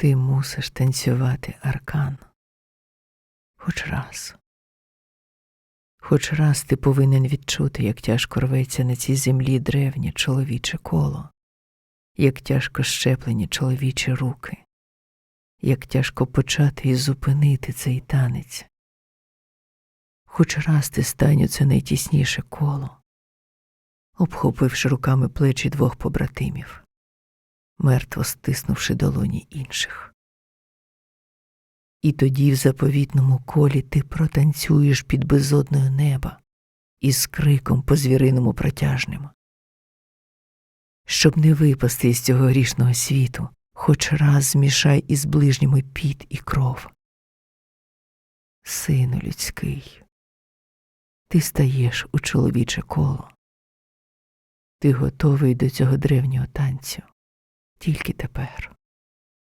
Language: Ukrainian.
Ти мусиш танцювати аркан. Хоч раз. Хоч раз ти повинен відчути, як тяжко рветься на цій землі древнє чоловіче коло, як тяжко щеплені чоловічі руки, як тяжко почати і зупинити цей танець. Хоч раз ти стань у це найтісніше коло, обхопивши руками плечі двох побратимів, мертво стиснувши долоні інших. І тоді в заповітному колі ти протанцюєш під безодною неба із криком по звіриному протяжним. Щоб не випасти із цього грішного світу, хоч раз змішай із ближніми піт і кров. Сину людський, ти стаєш у чоловіче коло. Ти готовий до цього древнього танцю тільки тепер.